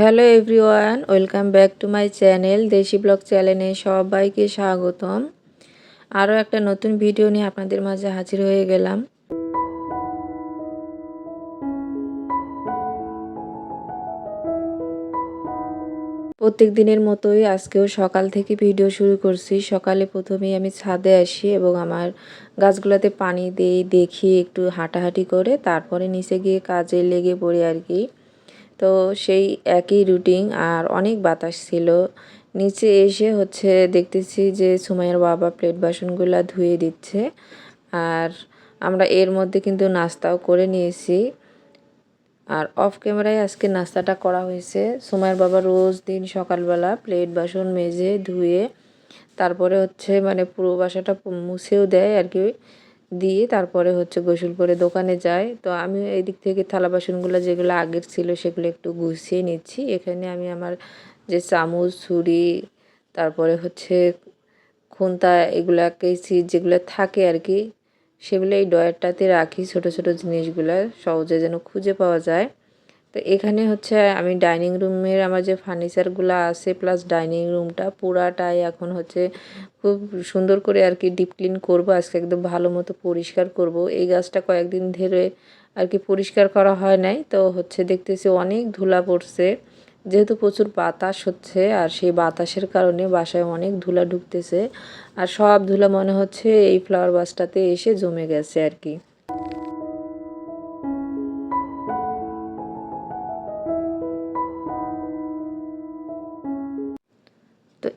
Hello everyone welcome back to my channel Desi blog চ্যানেলে সবাইকে স্বাগতম। আরও একটা নতুন ভিডিও নিয়ে আপনাদের মাঝে হাজির হয়ে গেলাম। প্রত্যেক দিনের মতোই আজকেও সকাল থেকে ভিডিও শুরু করছি। সকালে প্রথমেই আমি ছাদে আসি এবং আমার গাছগুলোতে পানি দিই, দেখি, একটু হাঁটাহাঁটি করে, তারপরে নিচে গিয়ে কাজে লেগে পড়ি আর কি। তো সেই একই রুটিন আর অনেক বাতাস ছিল। নিচে এসে হচ্ছে দেখতেছি যে সুমাইয়ের বাবা প্লেট বাসনগুলো ধুয়ে দিচ্ছে। আর আমরা এর মধ্যে কিন্তু নাস্তাও করে নিয়েছি। আর অফ ক্যামেরায় আজকে নাস্তাটা করা হয়েছে। সুমাইয়ের বাবা রোজ দিন সকালবেলা প্লেট বাসন মেজে ধুয়ে তারপরে হচ্ছে মানে পুরো বাসাটা মুছেও দেয় আর কি। দিয়ে তারপরে হচ্ছে গোসল করে দোকানে যায় তো আমি এই দিক থেকে থালা বাসনগুলো যেগুলো আগের ছিল সেগুলো একটু গুছিয়ে নিচ্ছি। এখানে আমি আমার যে চামচ, ছুরি, তারপরে হচ্ছে খুন্তা এগুলাকে যেগুলো থাকে আর কি, সেগুলো এই ডয়ারটাতে রাখি ছোটো ছোটো জিনিসগুলো, সহজে যেন খুঁজে পাওয়া যায়। তো এখানে হচ্ছে আমি ডাইনিং রুমের আমার যে ফার্নিচারগুলো আছে প্লাস ডাইনিং রুমটা পুরাটাই এখন হচ্ছে খুব সুন্দর করে আর কি ডিপ ক্লিন করব, আজকে একদম ভালো মতো পরিষ্কার করব। এই গাছটা কয়েকদিন ধরে আর কি পরিষ্কার করা হয় নাই, তো হচ্ছে দেখতেছি অনেক ধুলা পড়ছে। যেহেতু প্রচুর বাতাস হচ্ছে আর সেই বাতাসের কারণে বাসায় অনেক ধুলা ঢুকতেছে, আর সব ধুলা মনে হচ্ছে এই ফ্লাওয়ার বাসটাতে এসে জমে গেছে আর কি।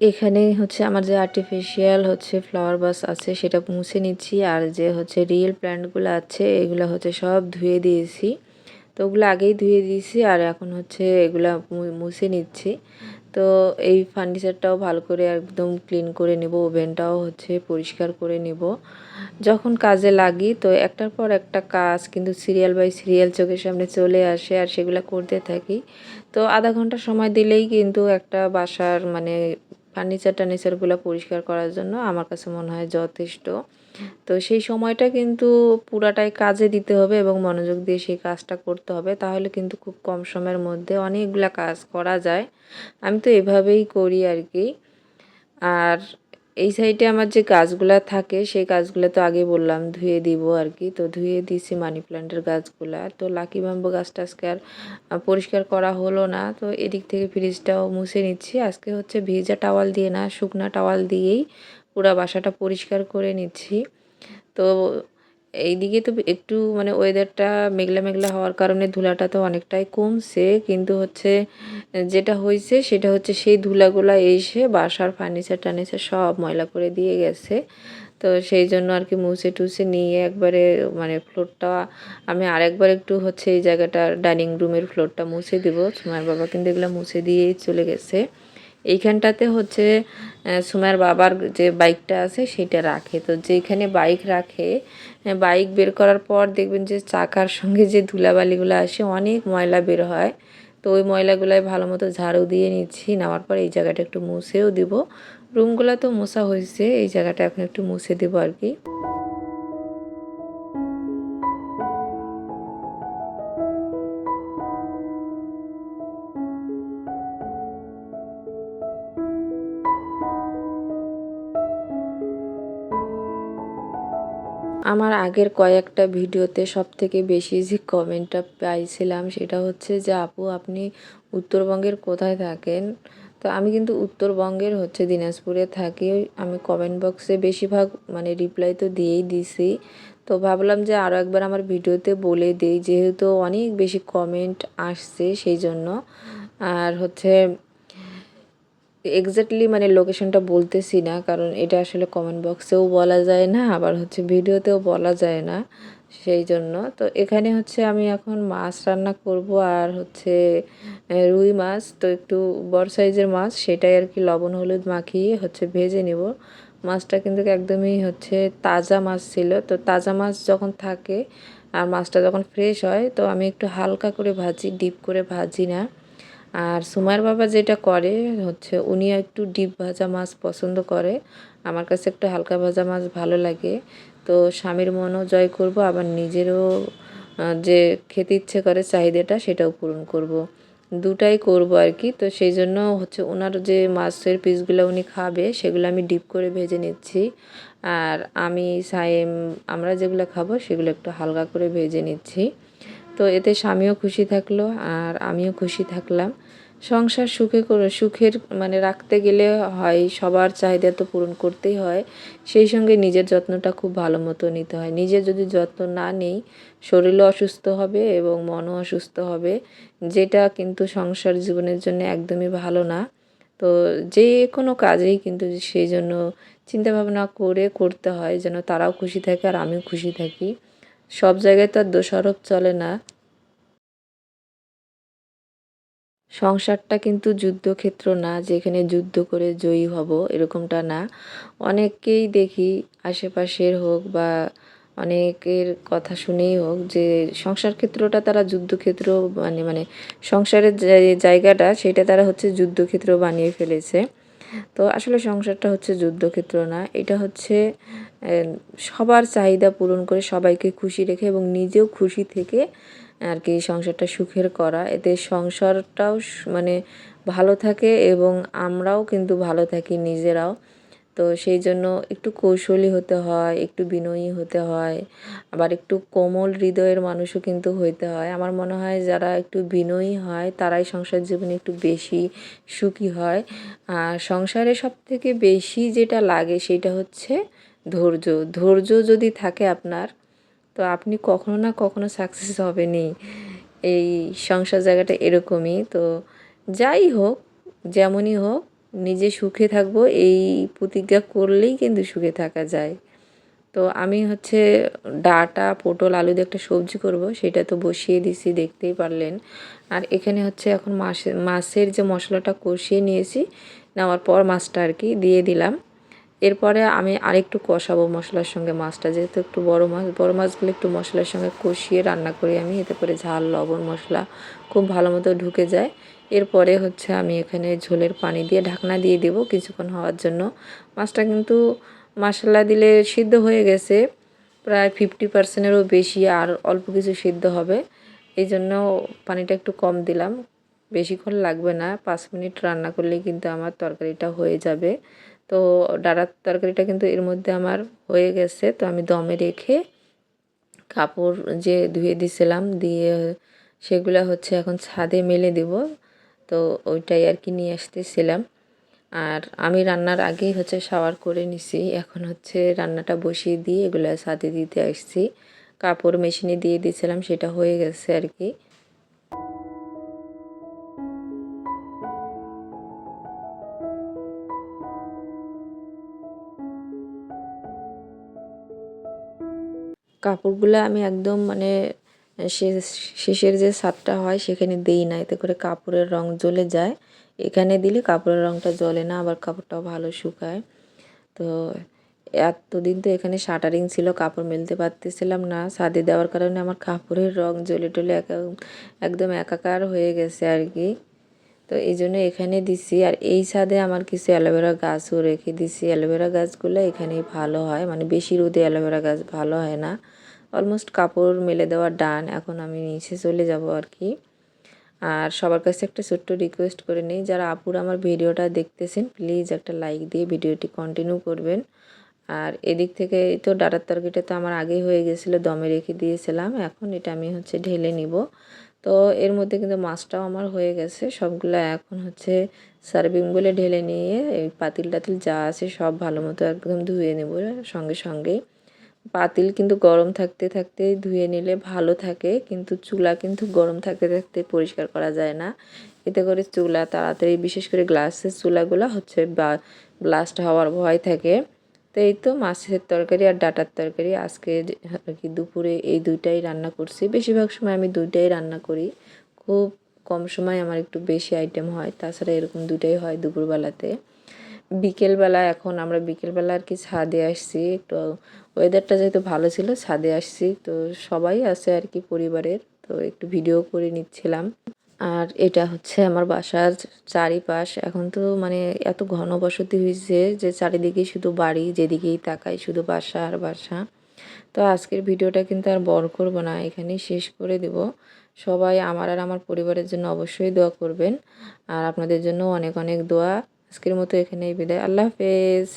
এখানে হচ্ছে আমার যে আর্টিফিশিয়াল হচ্ছে ফ্লাওয়ার বাস আছে, সেটা মুছে নিচ্ছি। আর যে হচ্ছে রিয়েল প্ল্যান্টগুলো আছে, এগুলো হচ্ছে সব ধুয়ে দিয়েছি। তো ওগুলো আগেই ধুয়ে দিয়েছি আর এখন হচ্ছে এগুলা মুছে নিচ্ছি। তো এই ফার্নিচারটাও ভালো করে একদম ক্লিন করে নেব ওভেনটাও হচ্ছে পরিষ্কার করে নেব। যখন কাজে লাগি, তো একটার পর একটা কাজ কিন্তু সিরিয়াল বাই সিরিয়াল চোখের সামনে চলে আসে আর সেগুলো করতে থাকি। তো আধা ঘণ্টা সময় দিলেই কিন্তু একটা বাসার মানে ফার্নিচার টার্নিচারগুলো পরিষ্কার করার জন্য আমার কাছে মনে হয় যথেষ্ট। তো সেই সময়টা কিন্তু পুরাটাই কাজে দিতে হবে এবং মনোযোগ দিয়ে সেই কাজটা করতে হবে। তাহলে কিন্তু খুব কম সময়ের মধ্যে অনেকগুলা কাজ করা যায়। আমি তো এভাবেই করি আর কি। আর এই সাইডে আমার যে গাছগুলা থাকে, সেই গাছগুলো তো আগে বললাম ধুয়ে দিব আর কি। তো ধুয়ে দিছি মানি প্ল্যান্টের গাছগুলা। তো লাকি বাম্ব গাছটা আজকে আর পরিষ্কার করা হলো না। তো এদিক থেকে ফ্রিজটাও মুছে নিচ্ছি। আজকে হচ্ছে ভিজা টাওয়াল দিয়ে না, শুকনা টাওয়াল দিয়েই পুরো বাসাটা পরিষ্কার করে নিচ্ছি। তো এইদিকে তো একটু মানে ওয়েদারটা মেঘলা মেঘলা হওয়ার কারণে ধুলাটা তো অনেকটাই কমছে, কিন্তু হচ্ছে, যেটা হয়েছে সেটা হচ্ছে সেই ধুলাগুলা এসে বাসার ফার্নিচার টার্নিচার সব ময়লা করে দিয়ে গেছে। তো সেই জন্য আর কি মুছে টুছে নিয়ে একবারে মানে ফ্লোরটা আমি আরেকবার একটু হচ্ছে এই জায়গাটা ডাইনিং রুমের ফ্লোরটা মুছে দেবো। সময়ের বাবা কিন্তু এগুলো মুছে দিয়েই চলে গেছে। এইখানটাতে হচ্ছে সুমার বাবার যে বাইকটা আছে সেটা রাখে। তো যেখানে বাইক রাখে বাইক বের করার পর দেখবেন যে চাকার সঙ্গে যে ধুলাবালিগুলো আসে, অনেক ময়লা বের হয়। তো ওই ময়লাগুলাই ভালো মতো ঝাড়ু দিয়ে নিচ্ছি। নেওয়ার পর এই জায়গাটা একটু মুছেও দিব। রুমগুলো তো মোছা হয়েছে, এই জায়গাটা এখন একটু মুছে দেবো আর কি। আমার আগের কয়েকটা ভিডিওতে সব থেকে বেশি যে কমেন্টটা পাইছিলাম সেটা হচ্ছে যে, আপু, আপনি উত্তরবঙ্গের কোথায় থাকেন? তো আমি কিন্তু উত্তরবঙ্গের হচ্ছে দিনাজপুরে থাকি। আমি কমেন্ট বক্সে বেশিরভাগ মানে রিপ্লাই তো দিয়েই দিছি। তো ভাবলাম যে আরও একবার আমার ভিডিওতে বলে দিই, যেহেতু অনেক বেশি কমেন্ট আসছে সেই জন্য। আর হচ্ছে এক্স্যাক্টলি মানে লোকেশনটা বলতেছি না, কারণ এটা আসলে কমেন্ট বক্সেও বলা যায় না, আবার হচ্ছে ভিডিওতেও বলা যায় না, সেই জন্য। তো এখানে হচ্ছে আমি এখন মাছ রান্না করব আর হচ্ছে রুই মাছ, তো একটু বড় সাইজের মাছ, সেটাই আর কি লবণ, হলুদ মাখিয়ে হচ্ছে ভেজে নিব। মাছটা কিন্তু একদমই হচ্ছে তাজা মাছ ছিল, তো তাজা মাছ যখন থাকে আর মাছটা যখন ফ্রেশ হয়, তো আমি একটু হালকা করে ভাজি ডিপ করে ভাজি না। আর সুমার বাবা যেটা করে হচ্ছে উনি একটু ডিপ ভাজা মাছ পছন্দ করে। আমার কাছে একটু হালকা ভাজা মাছ ভালো লাগে। তো স্বামীর মনও জয় করব, আবার নিজেরও যে খেতে ইচ্ছে করে চাহিদাটা সেটাও পূরণ করব। দুটাই করব আর কি। তো সেই জন্য হচ্ছে ওনার যে মাছের পিসগুলো উনি খাবে, সেগুলো আমি ডিপ করে ভেজে নিচ্ছি। আর আমি সাইম, আমরা যেগুলো খাব সেগুলো একটু হালকা করে ভেজে নিচ্ছি। তো এতে স্বামীও খুশি থাকল আর আমিও খুশি থাকলাম। সংসার সুখে করে, সুখের মানে রাখতে গেলে হয়, সবার চাহিদা তো পূরণ করতেই হয়। সেই সঙ্গে নিজের যত্নটা খুব ভালো মতো নিতে হয়। নিজের যদি যত্ন না নেই, শরীরও অসুস্থ হবে এবং মনও অসুস্থ হবে, যেটা কিন্তু সংসার জীবনের জন্য একদমই ভালো না। তো যে কোনো কাজেই কিন্তু সেই জন্য চিন্তা ভাবনা করে করতে হয়, যেন তারাও খুশি থাকে আর আমিও খুশি থাকি। সব জায়গায় তো আর দোষারোপ চলে না। সংসারটা কিন্তু যুদ্ধক্ষেত্র না, যেখানে যুদ্ধ করে জয়ী হব এরকমটা না। অনেককেই দেখি আশেপাশের হোক বা অনেকের কথা শুনেই হোক যে সংসার ক্ষেত্রটা তারা যুদ্ধক্ষেত্র মানে মানে সংসারের যে জায়গাটা, সেটা তারা হচ্ছে যুদ্ধক্ষেত্র বানিয়ে ফেলেছে। তো আসলে সংসারটা হচ্ছে যুদ্ধক্ষেত্র না। এটা হচ্ছে সবার চাহিদা পূরণ করে সবাইকে খুশি রেখে এবং নিজেও খুশি থেকে আর কি সংসারটা সুখের করা। এতে সংসারটাও মানে ভালো থাকে এবং আমরাও কিন্তু ভালো থাকি নিজেরাও। তো সেই জন্য একটু কৌশলী হতে হয়, একটু বিনয়ী হতে হয়, আবার একটু কোমল হৃদয়ের মানুষও কিন্তু হইতে হয়। আমার মনে হয় যারা একটু বিনয়ী হয়, তারাই সংসার জীবনে একটু বেশি সুখী হয়। আর সংসারে সব থেকে বেশি যেটা লাগে সেটা হচ্ছে ধৈর্য। ধৈর্য যদি থাকে আপনার, তো আপনি কখনো না কখনো সাকসেস হবেনই। এই সংসার জায়গাটা এরকমই। তো যাই হোক, যেমনই হোক নিজে সুখে থাকব, এই প্রতিজ্ঞা করলেই কিন্তু সুখে থাকা যায়। তো আমি হচ্ছে ডাটা, পটল, আলু দিয়ে একটা সবজি করব, সেটা তো বসিয়ে দিছি, দেখতেই পারলেন। আর এখানে হচ্ছে এখন মাছের মাছের যে মশলাটা কষিয়ে নিয়েছি, নেওয়ার পর মাছটা আর কি দিয়ে দিলাম। এরপরে আমি আরেকটু কষাবো মশলার সঙ্গে মাছটা, যেহেতু একটু বড় মাছ, বড় মাছগুলো একটু মশলার সঙ্গে কষিয়ে রান্না করি আমি, এতে করে ঝাল, লবণ মশলা খুব ভালো মতো ঢুকে যায়। এরপরে হচ্ছে আমি এখানে ঝোলের পানি দিয়ে ঢাকনা দিয়ে দেব কিছুক্ষণ হওয়ার জন্য। মাছটা কিন্তু মশলা দিলে সিদ্ধ হয়ে গেছে, প্রায় ফিফটি পার্সেন্টেরও বেশি আর অল্প কিছু সিদ্ধ হবে। এই জন্য পানিটা একটু কম দিলাম। বেশিক্ষণ লাগবে না, পাঁচ মিনিট রান্না করলেই কিন্তু আমার তরকারিটা হয়ে যাবে। তো ডাঁটার তরকারিটা কিন্তু এর মধ্যে আমার হয়ে গেছে, তো আমি দমে রেখে কাপড় যে ধুয়ে দিছিলাম, দিয়ে সেগুলো হচ্ছে এখন ছাদে মেলে দেব। তো ওইটাই আর কি নিয়ে আসতেছিলাম। আর আমি রান্নার আগেই হচ্ছে শাওয়ার করে নিছি। এখন হচ্ছে রান্নাটা বসিয়ে দিয়ে এগুলো ছাদে দিতে আসছি। কাপড় মেশিনে দিয়ে দিয়েছিলাম সেটা হয়ে গেছে আর কি। কাপড়গুলো আমি একদম মানে শেষের যে সাতটা হয় সেখানে দিই না, এতে করে কাপড়ের রং জ্বলে যায়। এখানে দিলে কাপড়ের রংটা জ্বলে না, আবার কাপড়টাও ভালো শুকায়। তো এতদিন তো এখানে শাটারিং ছিল, কাপড় মেলতে পারতেছিলাম না। ছাদে দেওয়ার কারণে আমার কাপড়ের রং জ্বলে টলে একদম একাকার হয়ে গেছে আর কি। তো এই জন্য এখানে দিছি, আর এই ছাদে আমার কিছু অ্যালোভেরা গাছও রেখে দিছি। অ্যালোভেরা গাছগুলো এখানেই ভালো হয় মানে বেশি রোদে অ্যালোভেরা গাছ ভালো হয় না। অলমোস্ট কাপড় মেলে দেওয়ার ডান এখন আমি নিচে চলে যাব আর কি। আর সবার কাছে একটা ছোট্ট রিকোয়েস্ট করে নিই, যারা আপুর আমার ভিডিওটা দেখতেছেন প্লিজ একটা লাইক দিয়ে ভিডিওটি কন্টিনিউ করবেন। আর এদিক থেকে তো ডাটার তরকারিটা তো আমার আগেই হয়ে গেছিল, দমে রেখে দিয়েছিলাম, এখন এটা আমি হচ্ছে ঢেলে নিব। তো এর মধ্যে কিন্তু মাছটাও আমার হয়ে গেছে, সবগুলো এখন হচ্ছে সার্ভিং বলে ঢেলে নিয়ে এই পাতিল টাতিল যা আছে সব ভালো মতো একদম ধুয়ে নেব সঙ্গে সঙ্গেই। পাতিল কিন্তু গরম থাকতে থাকতে ধুয়ে নিলে ভালো থাকে, কিন্তু চুলা কিন্তু গরম থাকতে থাকতে পরিষ্কার করা যায় না। এতে করে চুলা তাড়াতাড়ি, বিশেষ করে গ্লাসের চুলাগুলো হচ্ছে বা ব্লাস্ট হওয়ার ভয় থাকে। তো এই তো মাছের তরকারি আর ডাটার তরকারি। আজকে আর কি দুপুরে এই দুইটাই রান্না করছি। বেশিরভাগ সময় আমি দুইটাই রান্না করি। খুব কম সময় আমার একটু বেশি আইটেম হয়। তাছাড়া এরকম দুটাই হয় দুপুরবেলাতে। বিকেলবেলা এখন আমরা বিকেলবেলা আর কি ছাদে আসছি একটু ওয়েদারটা যেহেতু ভালো ছিল ছাদে আসছি, তো সবাই আছে আর কি পরিবারের, তো একটু ভিডিও করে নিচ্ছিলাম। আর এটা হচ্ছে আমার বাসার চারিপাশ, এখন তো মানে এত ঘনবসতি হয়েছে যে চারিদিকে শুধু বাড়ি, যেদিকেই তাকাই শুধু বাসা আর বাসা। তো আজকের ভিডিওটা কিন্তু আর বড় করব না, এখানেই শেষ করে দেব। সবাই আমার আর আমার পরিবারের জন্য অবশ্যই দোয়া করবেন, আর আপনাদের জন্য অনেক অনেক দোয়া। আজকের মতো এখানেই বিদায়। আল্লাহ হাফেজ।